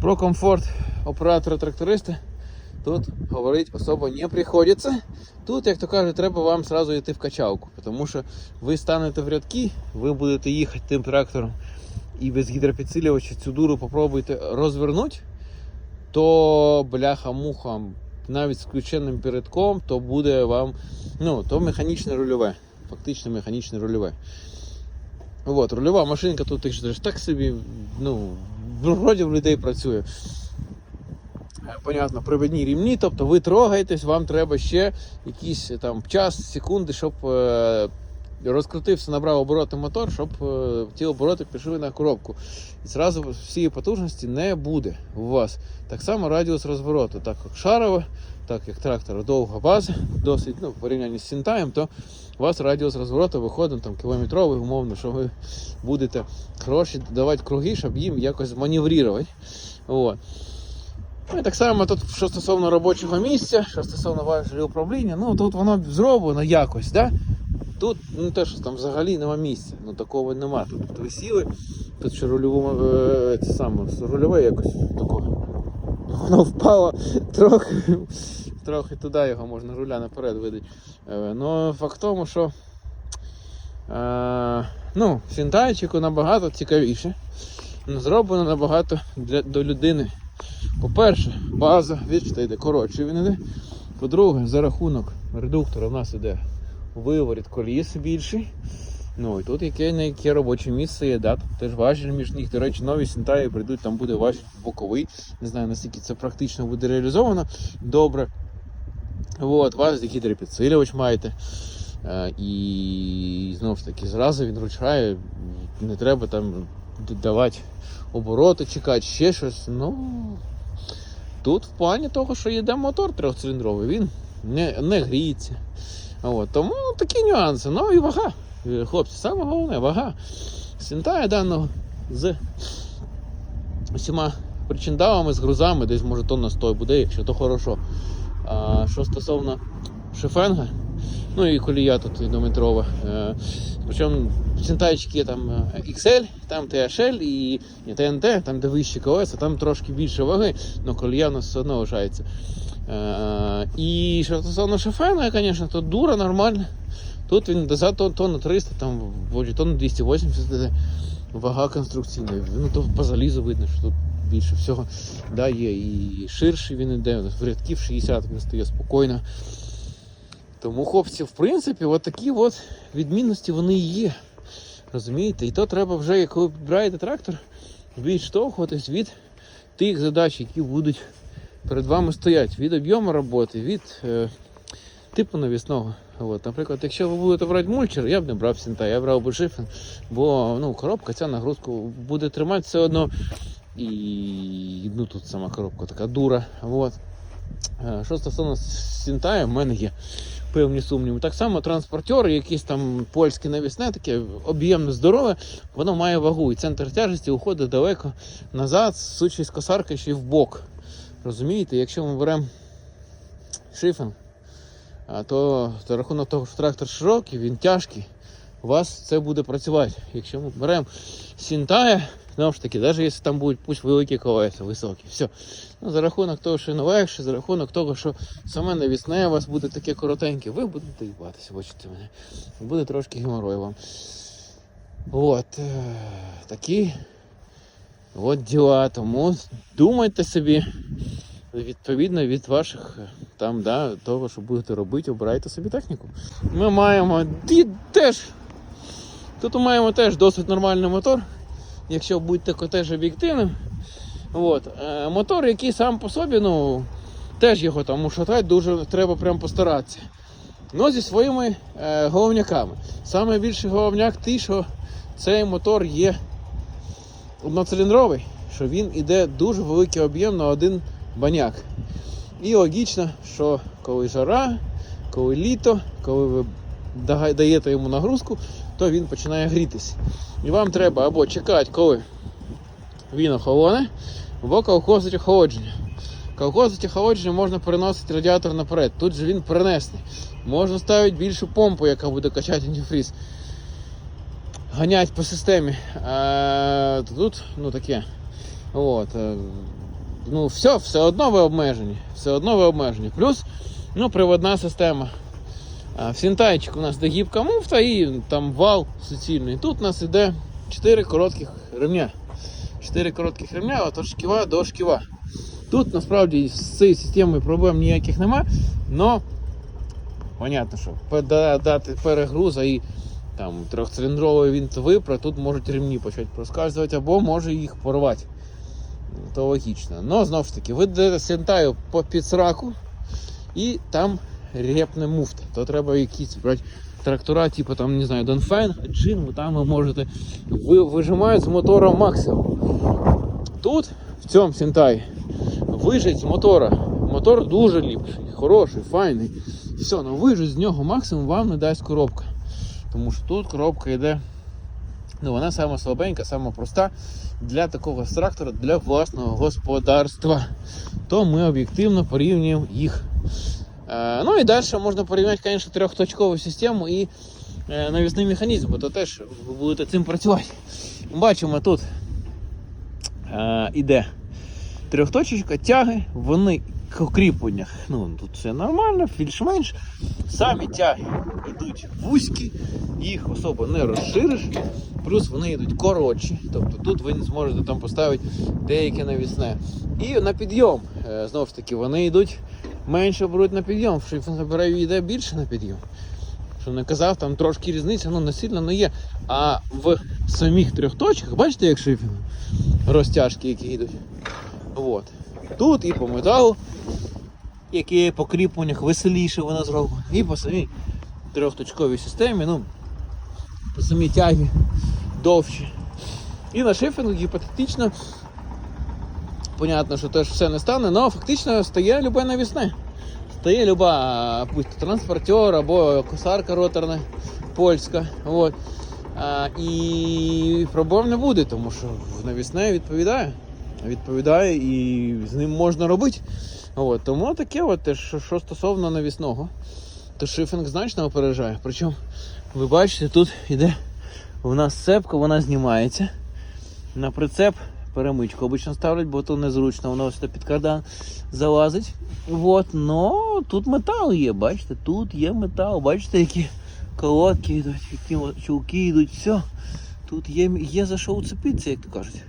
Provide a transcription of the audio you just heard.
Про комфорт оператора-тракториста тут говорити особо не приходиться. Тут, як то кажуть, треба вам сразу йти в качалку, тому що ви станете в рядки, ви будете їхати тим трактором і без гідропідсилювача цю дуру попробуйте розвернути, то бляха-муха, навіть з включеним передком, то буде вам, ну, то механічне рульове, фактично механічне рульове. От, рульова машинка тут так собі, ну, вроді в людей працює. Е, Понятно, привідні рівні, тобто ви трогаєтесь, вам треба ще якийсь е, там час, секунди, щоб е, розкрутився, набрав обороти мотор, щоб е, ті обороти пішли на коробку. І зразу всієї потужності не буде у вас. Так само радіус розвороту, так як шарове, так як трактор довга база, досить ну, в порівнянні з сінтаєм, то у вас радіус розвороту виходить там кілометровий, умовно, що ви будете гроші давати круги, щоб їм якось маневрувати. От. Ну і так само тут, що стосовно робочого місця, що стосовно важелі управління, ну тут воно зроблено якось, да? Тут не те, що там взагалі нема місця, ну такого нема. Тут, ви сіли, тут ще рульову, е, саме, рульове якось такого. Воно впало трохи, трохи туди його можна руля наперед видати. Е, ну, факт в тому, що е, ну, сінтайчику набагато цікавіше. Ну, Зроблено набагато для, до людини. По-перше, база, бачите, йде коротше він іде. По-друге, за рахунок редуктора в нас іде виворіт коліс більший. Ну і тут яке на яке робоче місце є, да, тут теж важіль між них. До речі, нові сінтаї прийдуть, там буде важіль боковий. Не знаю, наскільки це практично буде реалізовано. Добре. От, вас гідропідсилювач маєте. Е, і знову ж таки, зразу він ручає, не треба там давати обороти, чекати, ще щось. Ну, тут в плані того, що йде мотор трьохциліндровий, він не, не гріється. От, тому такі нюанси. Ну і вага. Е, Хлопці, саме головне вага. Сінтає даного з усіма причиндалами, з грузами, десь може тонна 100 буде, якщо то хорошо. А що стосовно шифенга, ну і колія тут двометрова. Е, Причому сінтайчики там е, XL, там THL і TNT, там де вищі колеса, там трошки більше ваги, але колія у нас все одно лишається. Е, І що стосовно шифена, звісно, то дура нормальна. Тут він доза тонна 300, там тонна 280. Вага конструкційна. Ну то по залізу видно, що тут більше всього да, є. І ширший він іде, в рядків 60 він стає спокійно. Тому, хлопці, в принципі, от такі от відмінності вони і є. Розумієте? І то треба вже, коли підбираєте трактор, відштовхуватись від тих задач, які будуть перед вами стоять, від об'єму роботи, від е, типу навісного. От, наприклад, якщо ви будете брати мульчер, я б не брав синта, я брав би шифен, бо ну, коробка ця нагрузку буде тримати все одно. І ну, тут сама коробка така дура. От. Що стосовно сінтая, в мене є певні сумніви. Так само транспортери, якісь там польське навісне, таке об'ємне здорове, воно має вагу. І центр тяжесті уходить далеко назад, сучий з косарки ще й в бок. Розумієте, якщо ми беремо шифен, то за рахунок того, що трактор широкий, він тяжкий, у вас це буде працювати. Якщо ми беремо сінтая, знову ж таки, навіть якщо там будуть пусть великі колеса, високі, все. Ну, за рахунок того, що легше, за рахунок того, що саме навісне у вас буде таке коротеньке, ви будете їбатися, бачите мене. Буде трошки геморрой вам. От е, такі от діла. Тому думайте собі, відповідно від ваших е, там, да, того, що будете робити, обирайте собі техніку. Ми маємо теж. Тут маємо теж досить нормальний мотор, якщо будете теж об'єктивним. От. Е, мотор, який сам по собі, ну, теж його там ушатати дуже треба прям постаратися. Ну, зі своїми е, головняками. Саме більший головняк той, що цей мотор є одноциліндровий, що він іде дуже великий об'єм на один баняк. І логічно, що коли жара, коли літо, коли ви даєте йому нагрузку, то він починає грітися. І вам треба або чекати, коли він охолоне, або колхозить охолодження. Колхозить охолодження можна переносити радіатор наперед. Тут же він перенесений. Можна ставити більшу помпу, яка буде качати антифріз. Ганять по системі. А, тут ну таке. От. е, ну все, все одно ви обмежені. Все одно ви обмежені. Плюс ну, приводна система. В Сінтайчику у нас де гібка муфта і там вал суцільний. Тут у нас іде 4 коротких ремня. 4 коротких ремня от шківа до шківа. Тут насправді з цією системою проблем ніяких нема, но понятно, що дати перегруза і там трьохциліндровий випра, тут можуть ремні почати проскальзувати або може їх порвати. То логічно. Но знову ж таки, ви сентаю по підсраку і там репне муфта. То треба якісь брати трактора, типу там, не знаю, Донфен, Джин, ви там ви можете ви, вижимають з мотора максимум. Тут, в цьому сентаї, вижить з мотора. Мотор дуже ліпший, хороший, файний. Все, ну вижить з нього максимум вам не дасть коробка. Тому що тут коробка йде. Ну, вона сама слабенька, сама проста для такого трактора, для власного господарства. То ми об'єктивно порівнюємо їх. Е, ну і далі можна порівняти, звісно, трьохточкову систему і е, навісний механізм, бо то теж ви будете цим працювати. Бачимо тут е, іде трьохточечка, тяги, вони к кріпленнях. Ну, тут все нормально, більш-менш. Самі тяги йдуть вузькі, їх особо не розшириш. Плюс вони йдуть коротші, тобто тут ви зможете там поставити деяке навісне. І на підйом, знову ж таки, вони йдуть менше беруть на підйом. Шифен забираю йде більше на підйом. Що не казав, там трошки різниця, ну не сильно не є. А в самих трьох точках, бачите, як шифен? Розтяжки, які йдуть. От. Тут і по металу, які по кріпленнях веселіше вона зроблена, і по самій трьохточковій системі, ну, по самій тягі довші. І на шифінгу гіпотетично, понятно, що теж все не стане, але фактично стає любе навісне. Стає люба транспортер або косарка роторна польська. От. А, і проблем не буде, тому що навісне відповідає. Відповідає і з ним можна робити. От. Тому таке, от, що, що стосовно навісного, то шифінг значно опережає. Причому ви бачите, тут іде у нас цепка, вона знімається. На прицеп перемичку обично ставлять, бо то незручно, воно сюди під кардан залазить. От, но тут метал є, бачите, тут є метал, бачите, які колодки йдуть, які чулки йдуть, все. Тут є, є за що уцепитися, як то кажуть.